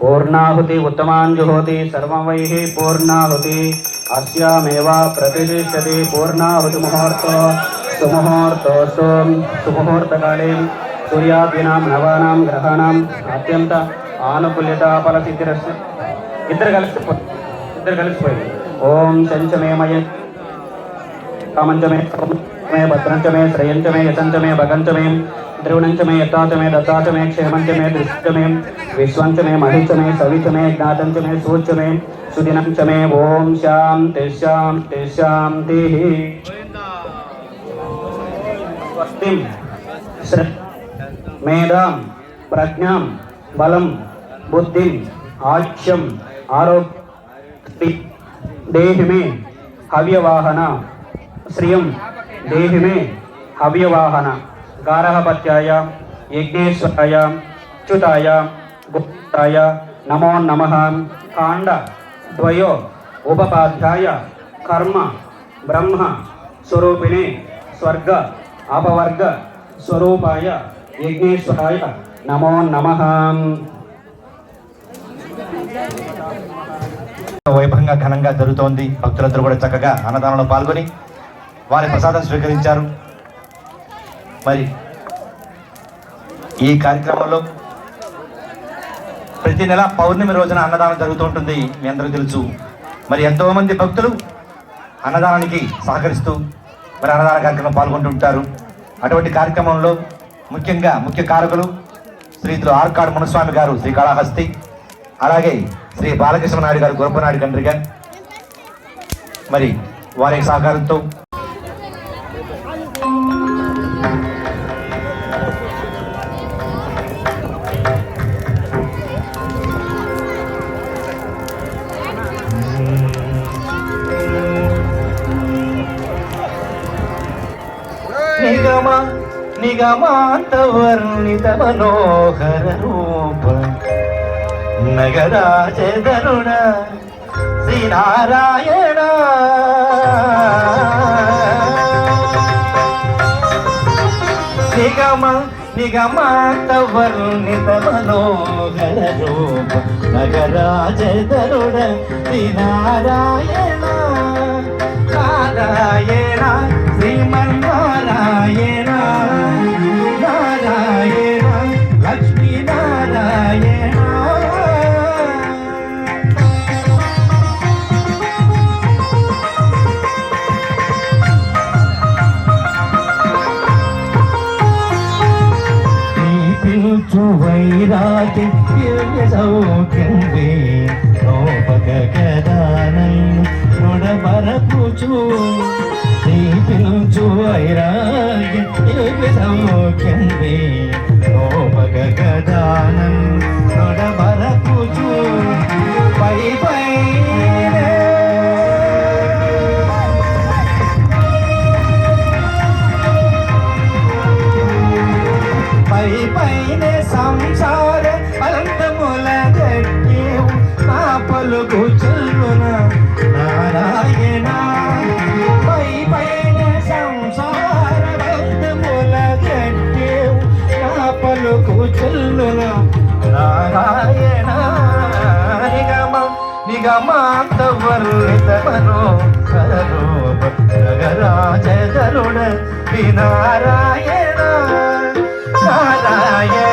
పూర్ణాహుతి ఉత్తమాంజుహోతి సర్వై పూర్ణాహుతి. అస్యామేవా ప్రతిష్టతి పూర్ణాహుతి ముహూర్తో సుముహూర్తో సోం సుముహూర్తకాలే సూర్యాదీనాం నవానాం గ్రహాణం అత్యంత ఆనుకూల్యత ఫలసిద్ధిరస్య ఇద్దరు కలిసి ఇద్దరు కలిసిపోయింది ఓం శంచమేమయ కామంచమే భద్రంచమే శ్రయంచమే యశంచమే భగంచమే ద్రవిణంచమే యత్తాచమే దత్తాచమే క్షేమంచమే దృష్టమే విశ్వంచమే మహిచమే సవిచమే జ్ఞాతంచమే సూచ్యమే సుదినంచమే ఓం శాంతి శాంతి శాంతి. స్వస్తిం శ్ర మేధాం ప్రజ్ఞాం బలం బుద్ధిం ఆఖ్యం ఆరోగ్య దేహి మే హవ్యవాహన శ్రియం దేహి మే హవ్యవాహన. గారహపత్యాయ యజ్ఞేశ్వరాయ చ్యుతాయ గుప్తాయ నమో నమ కాండ ద్వయో ఉపపాధ్యాయ కర్మ బ్రహ్మ స్వరూపిణి స్వర్గ అపవర్గ స్వరూపాయ యజ్ఞేశ్వరాయ నమో నమ. వైభవంగా ఘనంగా జరుగుతోంది. భక్తులందరూ కూడా చక్కగా అన్నదానంలో పాల్గొని వారి ప్రసాదం స్వీకరించారు. మరి ఈ కార్యక్రమంలో ప్రతి నెల పౌర్ణమి రోజున అన్నదానం జరుగుతూ ఉంటుంది. మీ అందరికీ తెలుసు. మరి ఎంతోమంది భక్తులు అన్నదానానికి సహకరిస్తూ మరి అన్నదాన కార్యక్రమం పాల్గొంటుంటారు అటువంటి కార్యక్రమంలో ముఖ్యంగా ముఖ్య కారకులు శ్రీతులు ఆర్కాడు మునస్వామి గారు శ్రీకాళహస్తి అలాగే శ్రీ బాలకృష్ణ నాయుడు గారు గురపనాయుడు కండ్రిగా మరి వారి సహకారంతో నిగమాంత మనోహర రూప. నగరాజగరుణ శ్రీనారాయణ. నిగమ నిగమాంత మనోహర రూప. నగరాజగరుణ శ్రీనారాయణ. నారాయణ శ్రీమన్నారాయణ. వైరాగి సౌఖ్యంది లోపక కదానన్ను నొడబరపుచు నీ పిలుచు వైరాగి సౌఖ్యంది లోపక కదానన్ను నొడబరపుచు నీవు చెల్లున నారాయణ నిగమ నిగమాంత వర్ణిత మనోహర రూప వినారాయణ నారాయణ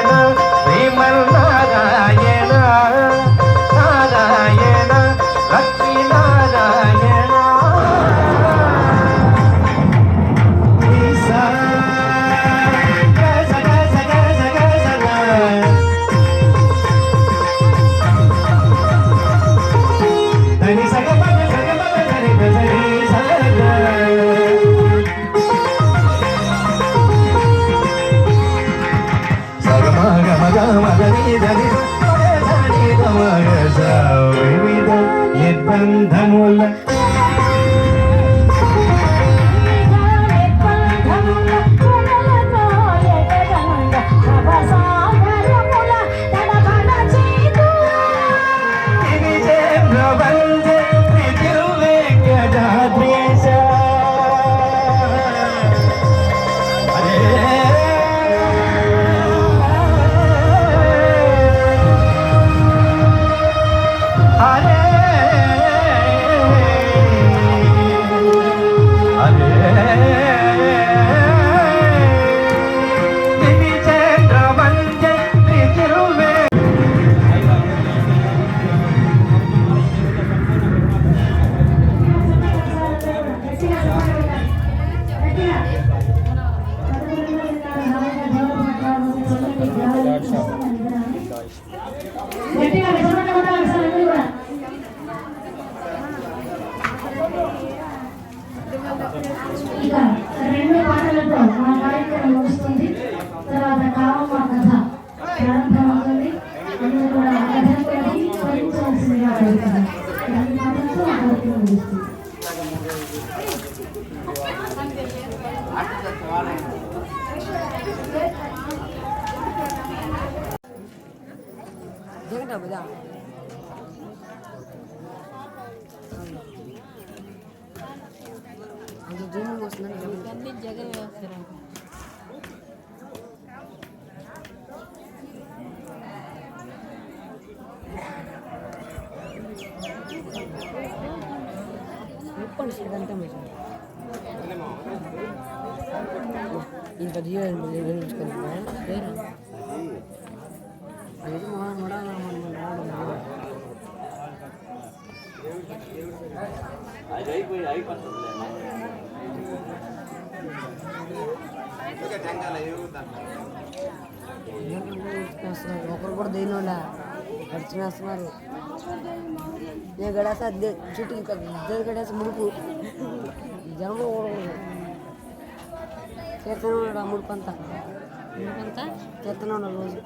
사랑한다. ఇంకా జీవన్ నిర్మించుకుంటున్నాను అది అయిపోయింది అయిపోతుంది. ఒకరు కూడా దేనిలా ఖర్చునేస్తున్నారు నేను గడేసా చుట్టూ ఇంకా ఇద్దరు గడేసి ముడుపు జనం చేస్తూనే ఉన్నాడు ఆ ముడుపు అంతా ముడుపు అంతా చేస్తూనే ఉన్నాడు రోజు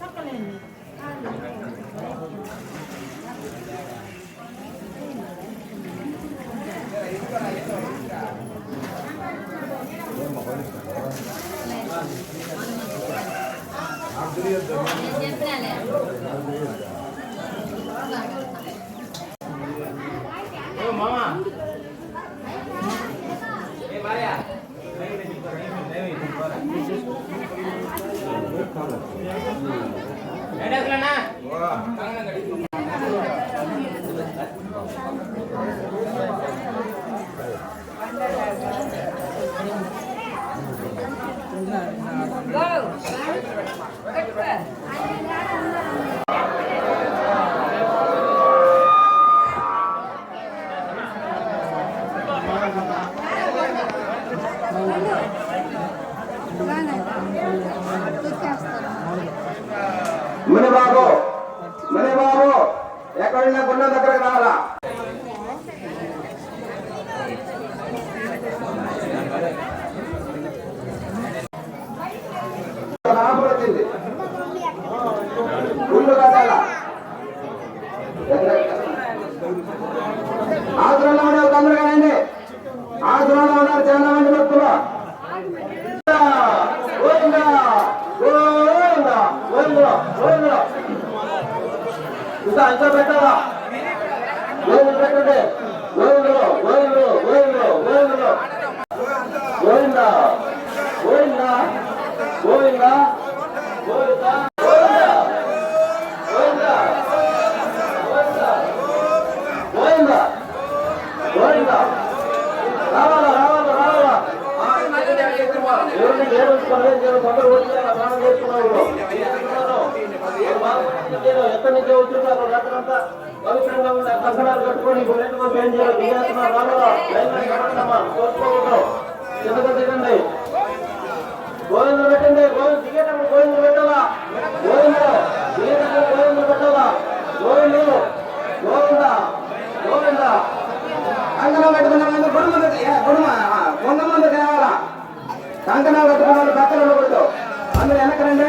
పక్కలేండి Menebak கோவிந்தா கோவிந்தா தங்கனா கட்டுக்கணும் குடும்பம் குடும்பம் కొంతమంది తేవాలా కంకణాలు కట్టుకున్న వాళ్ళు పెద్దలు కొడుతూ అందులో వెనక రండి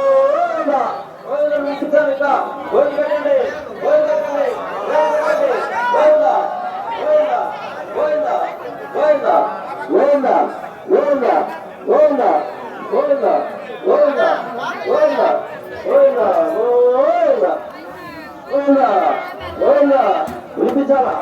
గోవింద గోవింద గోవింద మించుతారు ఇక గోవిందండి గోవిందండి గోవింద గోవింద గోవింద గోవింద గోవింద గోవింద గోవింద గోవింద గోవింద గోవింద గోవింద గోవింద గోవింద గోవింద వినిపించాలా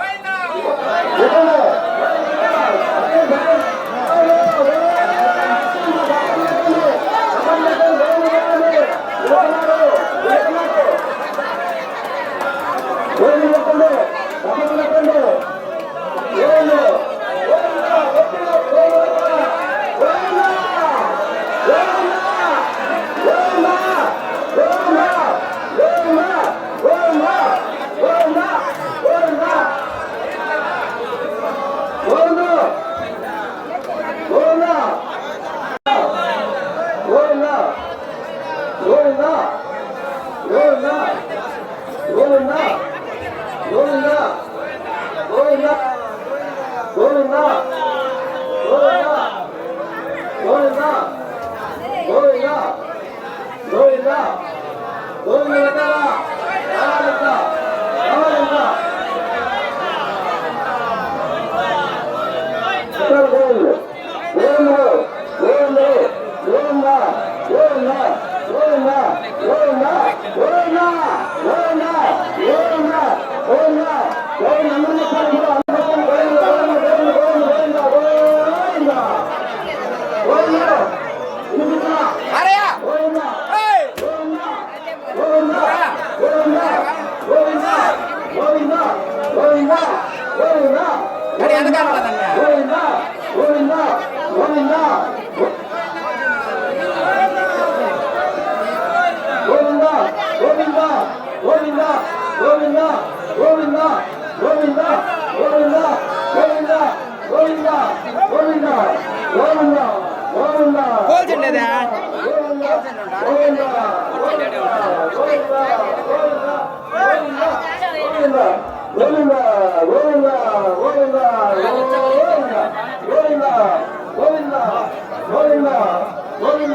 కోల్చండి గోవింద గోవింద గోవింద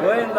గోవింద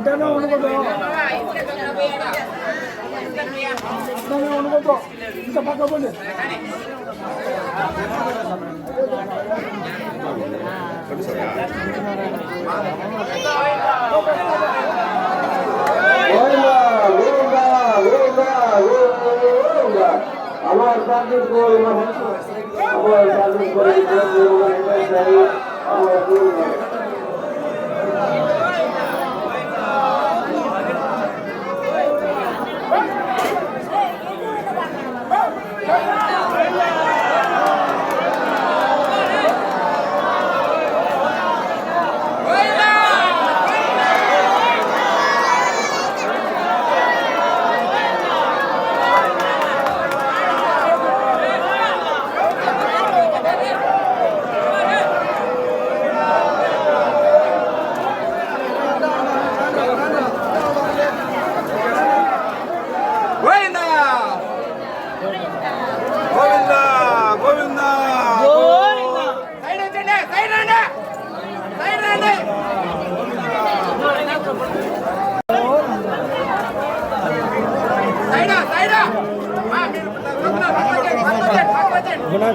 Ada nomor আমরা চালু করে আমরা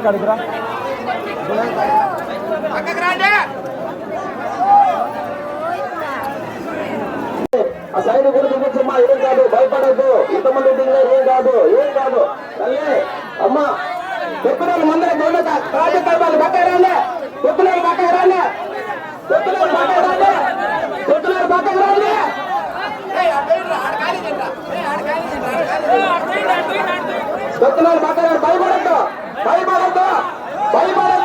మా మనసు ఆ సైడ్ కూడా చూపించమ్మా ఏం కాదు భయపడద్దు. ఇంతమంది దిగులే ఏం కాదు ఏం కాదు. అమ్మా అమ్మ ముందర దొంగ కాజు కలపాలి పక్క రాలే తొక్కునేలు పక్క రాలే తొక్కునేలు పక్క రాలే తొక్కునేలు పక్క రాలే తొక్కునేలు పక్క భయపడద్దు. భయపడద్దా భయపడద్దా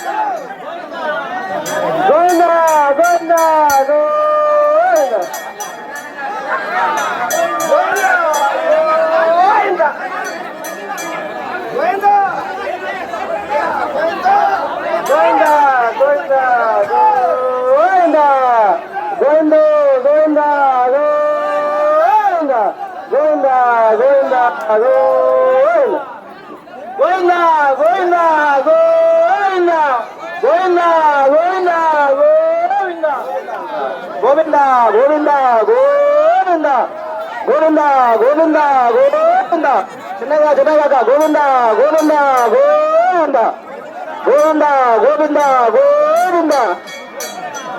গোয়েন্দা গোয়েন্দা গোয়েন্দা গোয়েন্দা গোয়েন্দা গোয়েন্দা গোয়েন্দ গোয়েন্দা গোয়েন্দা গোয়েন্দা গোয়েন্দা গোয়েন্দা গোয়েন্দা গোয়েন্দা గోవింద గోవింద గోవింద గోవింద గోవింద. చిన్నగా చిన్నగా గోవింద గోవింద గోవింద. గోవింద గోవింద గోవింద.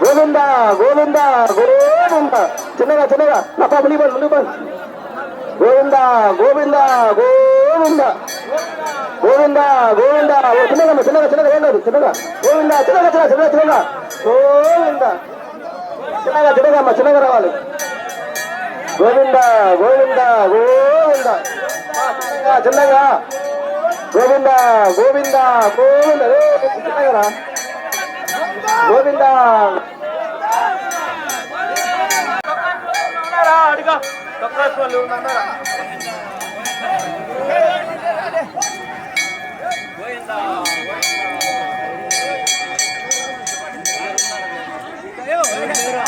గోవింద గోవింద గోవింద. చిన్నగా చిన్నగా నా పాప ముందు ముందు గోవింద గోవింద గోవింద. గోవింద గోవింద. చిన్నగా చిన్నగా చిన్నగా ఏం కాదు చిన్నగా. గోవింద చిన్నగా చిన్నగా చిన్నగా చిన్నగా. గోవింద. చిన్నగా చిన్నగా అమ్మ చిన్నగా రావాలి. గోవింద గోవింద గోవింద. చిన్నగా చిన్నగా. గోవింద గోవింద గోవింద. చిన్నగా రా. గోవింద. मेरा